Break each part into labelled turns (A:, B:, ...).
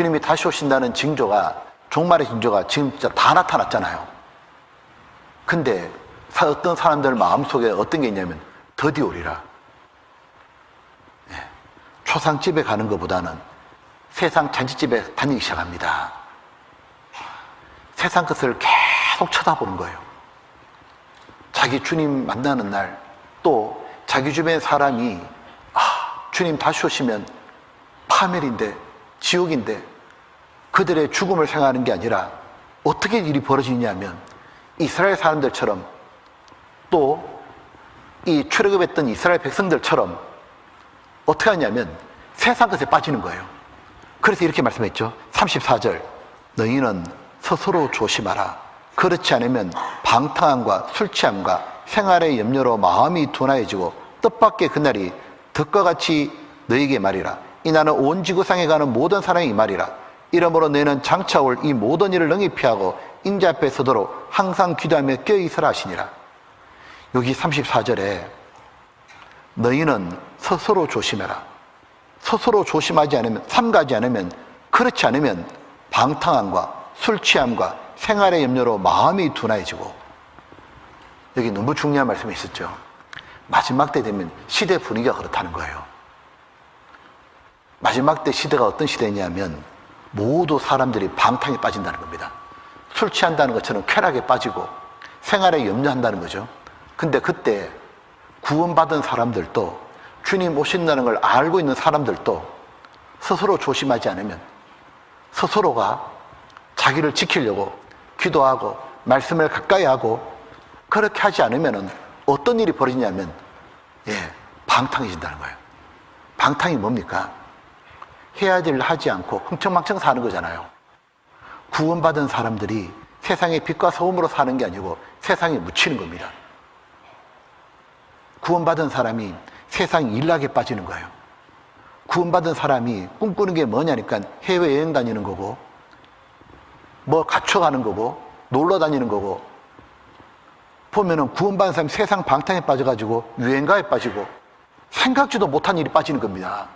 A: 주님이 다시 오신다는 징조가 종말의 징조가 지금 진짜 다 나타났잖아요. 근데 사- 어떤 사람들 마음속에 어떤 게 있냐면 더디 오리라. 예. 초상집에 가는 것보다는 세상 잔치집에 다니기 시작합니다. 세상 것을 계속 쳐다보는 거예요. 자기 주님 만나는 날, 또 자기 주변 사람이, 아, 주님 다시 오시면 파멸인데, 지옥인데, 그들의 죽음을 생각하는 게 아니라 어떻게 일이 벌어지냐면 이스라엘 사람들처럼 또 이 출애굽했던 이스라엘 백성들처럼 어떻게 하냐면 세상 것에 빠지는 거예요. 그래서 이렇게 말씀했죠. 34절. 너희는 스스로 조심하라. 그렇지 않으면 방탕함과 술 취함과 생활의 염려로 마음이 둔하여지고 뜻밖의 그날이 덕과 같이 너희에게 말이라. 이 나는 온 지구상에 가는 모든 사람이 이 말이라. 이러므로 너희는 장차 올 이 모든 일을 능히 피하고 인자 앞에 서도록 항상 기도하며 껴있으라 하시니라. 여기 34절에 너희는 스스로 조심해라. 스스로 조심하지 않으면, 삼가지 않으면, 그렇지 않으면 방탕함과 술 취함과 생활의 염려로 마음이 둔해지고 여기 너무 중요한 말씀이 있었죠. 마지막 때 되면 시대 분위기가 그렇다는 거예요. 마지막 때 시대가 어떤 시대냐면 모두 사람들이 방탕에 빠진다는 겁니다. 술 취한다는 것처럼 쾌락에 빠지고 생활에 염려한다는 거죠. 근데 그때 구원받은 사람들도 주님 오신다는 걸 알고 있는 사람들도 스스로 조심하지 않으면 스스로가 자기를 지키려고 기도하고 말씀을 가까이 하고 그렇게 하지 않으면 어떤 일이 벌어지냐면 예, 방탕해진다는 거예요. 방탕이 뭡니까? 해야 될일 하지 않고 흥청망청 사는 거잖아요. 구원받은 사람들이 세상의 빛과 소음으로 사는 게 아니고 세상에 묻히는 겁니다. 구원받은 사람이 세상 일락에 빠지는 거예요. 구원받은 사람이 꿈꾸는 게 뭐냐니까 해외여행 다니는 거고, 뭐 갖춰가는 거고, 놀러 다니는 거고, 보면은 구원받은 사람이 세상 방탕에 빠져가지고 유행가에 빠지고 생각지도 못한 일이 빠지는 겁니다.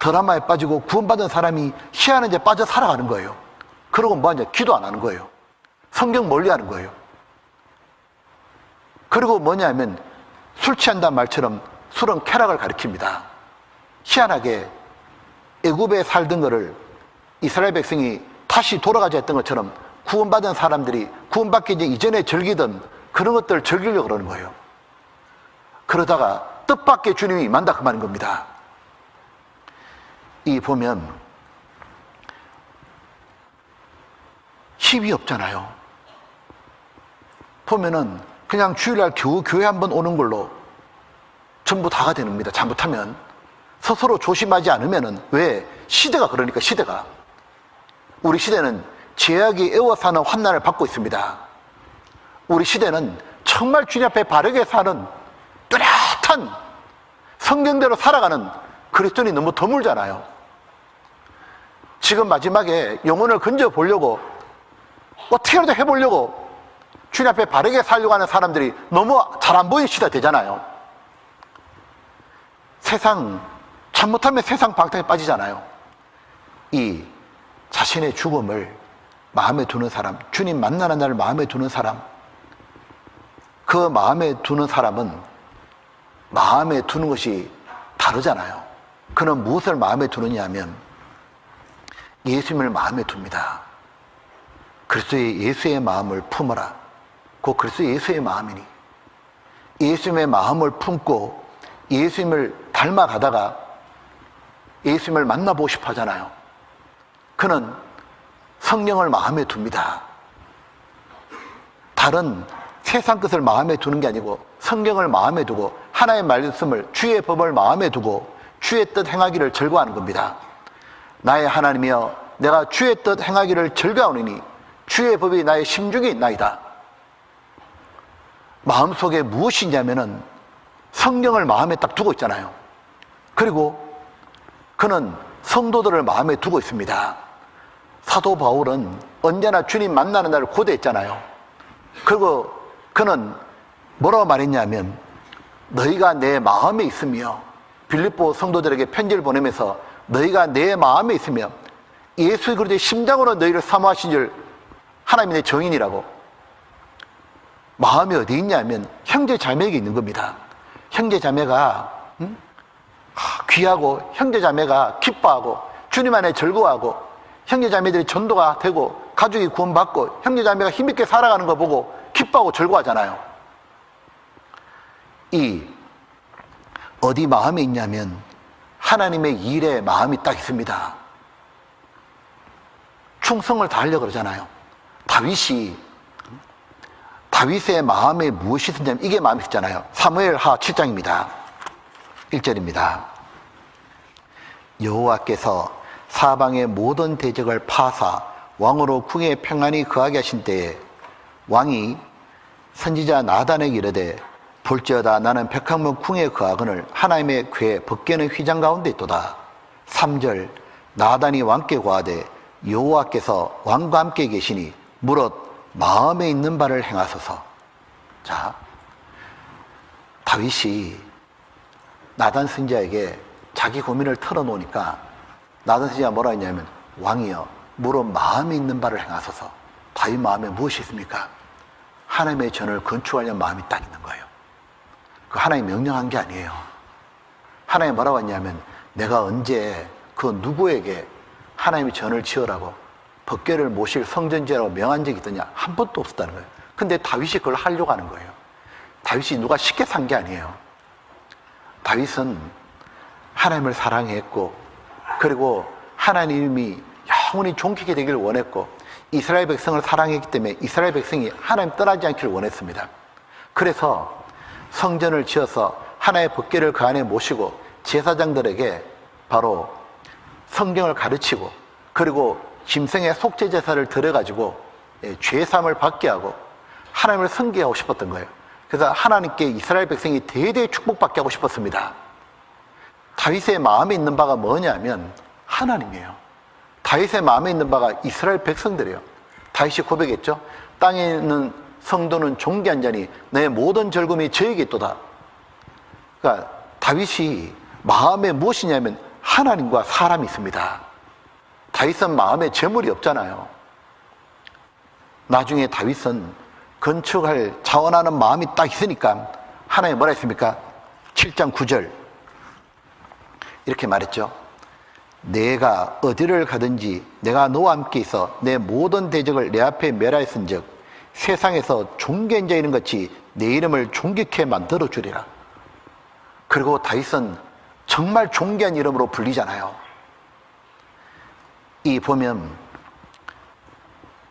A: 드라마에 빠지고 구원받은 사람이 희한한 데 빠져 살아가는 거예요. 그러고 뭐하냐? 기도 안 하는 거예요. 성경 멀리 하는 거예요. 그리고 뭐냐면 술 취한다는 말처럼 술은 쾌락을 가리킵니다. 희한하게 애굽에 살던 거를 이스라엘 백성이 다시 돌아가자 했던 것처럼 구원받은 사람들이 구원받기 이전에 즐기던 그런 것들을 즐기려고 그러는 거예요. 그러다가 뜻밖의 주님이 임한다 그 말인 겁니다. 이 보면 힘이 없잖아요. 보면은 그냥 주일날 겨우 교회 한 번 오는 걸로 전부 다가 겁니다. 잘못하면 스스로 조심하지 않으면은 왜 시대가 그러니까 시대가 우리 시대는 제약이 애워 사는 환난을 받고 있습니다. 우리 시대는 정말 주님 앞에 바르게 사는 뚜렷한 성경대로 살아가는 그리스도인이 너무 드물잖아요. 지금 마지막에 영혼을 건져 보려고 어떻게라도 해보려고 주님 앞에 바르게 살려고 하는 사람들이 너무 잘 안 보이는 시대 되잖아요. 세상, 잘못하면 세상 방탕에 빠지잖아요. 이 자신의 죽음을 마음에 두는 사람, 주님 만나는 날을 마음에 두는 사람, 그 마음에 두는 사람은 마음에 두는 것이 다르잖아요. 그는 무엇을 마음에 두느냐 하면 예수님을 마음에 둡니다. 그리스도의 예수의 마음을 품어라. 그 그리스도 예수의 마음이니 예수님의 마음을 품고 예수님을 닮아가다가 예수님을 만나보고 싶어 하잖아요. 그는 성령을 마음에 둡니다. 다른 세상 것을 마음에 두는 게 아니고 성경을 마음에 두고 하나의 말씀을 주의 법을 마음에 두고 주의 뜻 행하기를 즐거워하는 겁니다. 나의 하나님이여 내가 주의 뜻 행하기를 즐거워하노니 주의 법이 나의 심중에 있나이다. 마음속에 무엇이 있냐면은 성경을 마음에 딱 두고 있잖아요. 그리고 그는 성도들을 마음에 두고 있습니다. 사도 바울은 언제나 주님 만나는 날을 고대했잖아요. 그리고 그는 뭐라고 말했냐면 너희가 내 마음에 있으며 빌립보 성도들에게 편지를 보내면서 너희가 내 마음에 있으면 예수 그리스도의 심장으로 너희를 사모하신 줄 하나님의 내 정인이라고 마음이 어디 있냐면 형제 자매에게 있는 겁니다. 형제 자매가 음? 하, 귀하고 형제 자매가 기뻐하고 주님 안에 즐거워하고 형제 자매들이 전도가 되고 가족이 구원받고 형제 자매가 힘있게 살아가는 거 보고 기뻐하고 즐거워하잖아요. 이 어디 마음에 있냐면 하나님의 일에 마음이 딱 있습니다. 충성을 다하려고 그러잖아요. 다윗이 다윗의 마음에 무엇이 있었냐면 이게 마음이 있잖아요. 사무엘 하 7장입니다. 1절입니다. 여호와께서 사방의 모든 대적을 파사 왕으로 궁에 평안히 거하게 하신 때에 왕이 선지자 나단에게 이르되 볼지어다 나는 백합문 궁에 거하거늘 하나님의 궤 벗개는 휘장 가운데 있도다. 3절 나단이 왕께 고하되 여호와께서 왕과 함께 계시니 무릇 마음에 있는 바를 행하소서. 자 다윗이 나단 선지자에게 자기 고민을 털어놓으니까 나단 선지자가 뭐라 했냐면 왕이여 무릇 마음에 있는 바를 행하소서. 다윗 마음에 무엇이 있습니까? 하나님의 전을 건축하려는 마음이 딱 있는 거예요 그 하나님 명령한 게 아니에요. 하나님 뭐라고 했냐면 내가 언제 그 누구에게 하나님의 전을 지으라고 법궤를 모실 성전지라고 명한 적이 있더냐? 한 번도 없었다는 거예요. 근데 다윗이 그걸 하려고 하는 거예요. 다윗이 누가 쉽게 산 게 아니에요. 다윗은 하나님을 사랑했고 그리고 하나님이 영원히 존귀게 되기를 원했고 이스라엘 백성을 사랑했기 때문에 이스라엘 백성이 하나님 떠나지 않기를 원했습니다. 그래서 성전을 지어서 하나의 법궤를 그 안에 모시고 제사장들에게 바로 성경을 가르치고 그리고 짐승의 속죄 제사를 드려가지고 예, 죄삼을 받게 하고 하나님을 섬기하고 싶었던 거예요. 그래서 하나님께 이스라엘 백성이 대대히 축복받게 하고 싶었습니다. 다윗의 마음에 있는 바가 뭐냐면 하나님이에요. 다윗의 마음에 있는 바가 이스라엘 백성들이에요. 다윗이 고백했죠. 땅에 있는 성도는 존귀한 자니 내 모든 즐거움이 저에게 있도다. 그러니까 다윗이 마음에 무엇이냐면 하나님과 사람이 있습니다. 다윗은 마음에 재물이 없잖아요. 나중에 다윗은 건축할 자원하는 마음이 딱 있으니까 하나님 뭐라 했습니까? 7장 9절 이렇게 말했죠. 내가 어디를 가든지 내가 너와 함께 있어 내 모든 대적을 내 앞에 멸하였은즉 세상에서 존귀한 자이는 같이 내 이름을 존귀케 만들어 주리라. 그리고 다윗은 정말 존귀한 이름으로 불리잖아요. 이 보면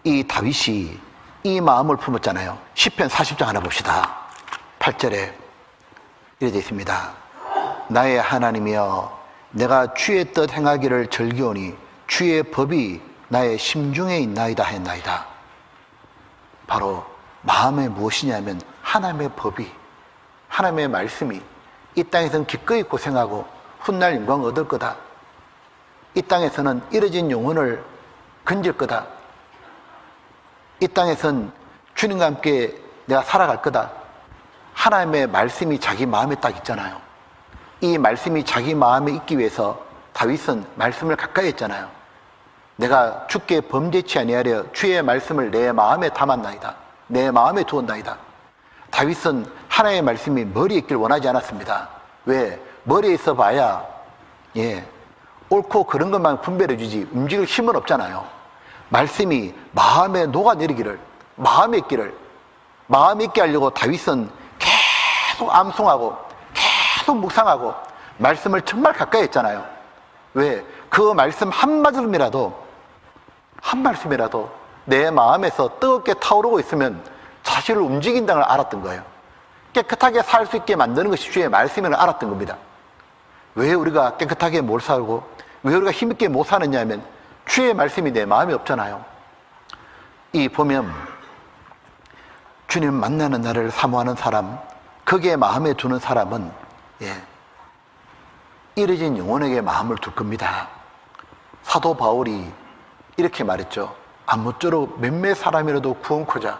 A: 이 다윗이 이 마음을 품었잖아요. 10편 40장 하나 봅시다. 8절에 이렇게 되어 있습니다. 나의 하나님이여 내가 주의 뜻 행하기를 즐기오니 주의 법이 나의 심중에 있나이다 했나이다. 바로 마음에 무엇이냐면 하나님의 법이 하나님의 말씀이 이 땅에서는 기꺼이 고생하고 훗날 영광 얻을 거다. 이 땅에서는 이뤄진 영혼을 건질 거다. 이 땅에선 주님과 함께 내가 살아갈 거다. 하나님의 말씀이 자기 마음에 딱 있잖아요. 이 말씀이 자기 마음에 있기 위해서 다윗은 말씀을 가까이 했잖아요. 내가 주께 범죄치 아니하려 주의 말씀을 내 마음에 담았나이다. 내 마음에 두었나이다. 다윗은 하나님의 말씀이 머리에 있길 원하지 않았습니다. 왜? 머리에 있어 봐야, 예, 옳고 그런 것만 분별해 주지 움직일 힘은 없잖아요. 말씀이 마음에 녹아내리기를, 마음에 있기를, 마음에 있게 하려고 다윗은 계속 암송하고 계속 묵상하고 말씀을 정말 가까이 했잖아요. 왜? 그 말씀 한마디이라도 한 말씀이라도 내 마음에서 뜨겁게 타오르고 있으면 사실을 움직인다는 걸 알았던 거예요. 깨끗하게 살 수 있게 만드는 것이 주의 말씀임을 알았던 겁니다. 왜 우리가 깨끗하게 못 살고 왜 우리가 힘있게 못 사느냐 하면 주의 말씀이 내 마음에 없잖아요. 이 보면 주님 만나는 날을 사모하는 사람, 거기에 마음에 두는 사람은 예, 이뤄진 영혼에게 마음을 둘 겁니다. 사도 바울이 이렇게 말했죠. 아무쪼록 몇몇 사람이라도 구원코자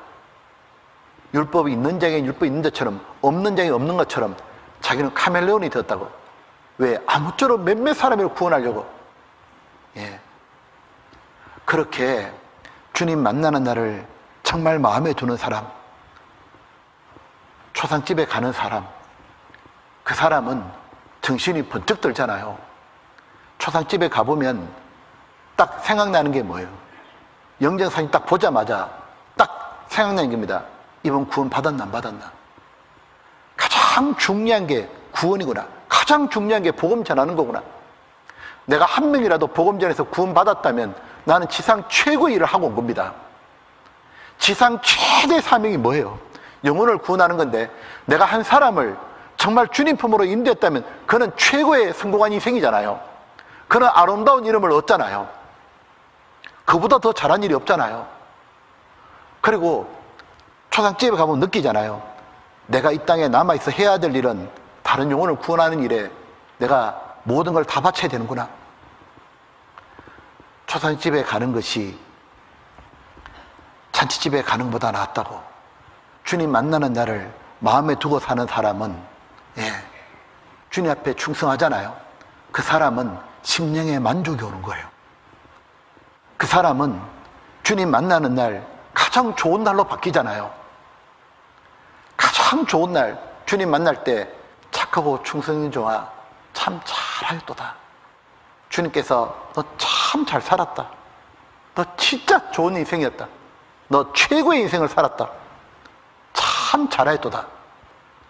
A: 율법이 있는 자에게 율법이 있는 자처럼 없는 자에게 없는 것처럼 자기는 카멜레온이 되었다고. 왜? 아무쪼록 몇몇 사람을 구원하려고 예. 그렇게 주님 만나는 날을 정말 마음에 두는 사람, 초상집에 가는 사람, 그 사람은 정신이 번쩍 들잖아요. 초상집에 가보면 딱 생각나는 게 뭐예요? 영정사진 딱 보자마자 딱 생각나는 겁니다. 이번 구원 받았나 안 받았나? 가장 중요한 게 구원이구나. 가장 중요한 게 복음 전하는 거구나. 내가 한 명이라도 복음 전해서 구원 받았다면 나는 지상 최고의 일을 하고 온 겁니다. 지상 최대 사명이 뭐예요? 영혼을 구원하는 건데 내가 한 사람을 정말 주님 품으로 인도했다면 그는 최고의 성공한 인생이잖아요. 그는 아름다운 이름을 얻잖아요. 그보다 더 잘한 일이 없잖아요. 그리고 초상집에 가면 느끼잖아요. 내가 이 땅에 남아있어 해야 될 일은 다른 영혼을 구원하는 일에 내가 모든 걸 다 바쳐야 되는구나. 초상집에 가는 것이 잔치집에 가는 것보다 낫다고. 주님 만나는 날을 마음에 두고 사는 사람은, 예, 주님 앞에 충성하잖아요. 그 사람은 심령의 만족이 오는 거예요. 그 사람은 주님 만나는 날 가장 좋은 날로 바뀌잖아요. 가장 좋은 날, 주님 만날 때 착하고 충성인 종아, 참 잘하였도다. 주님께서 너 참 잘 살았다. 너 진짜 좋은 인생이었다. 너 최고의 인생을 살았다. 참 잘하였도다.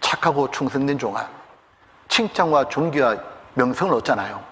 A: 착하고 충성된 종아. 칭찬과 존귀와 명성을 얻잖아요.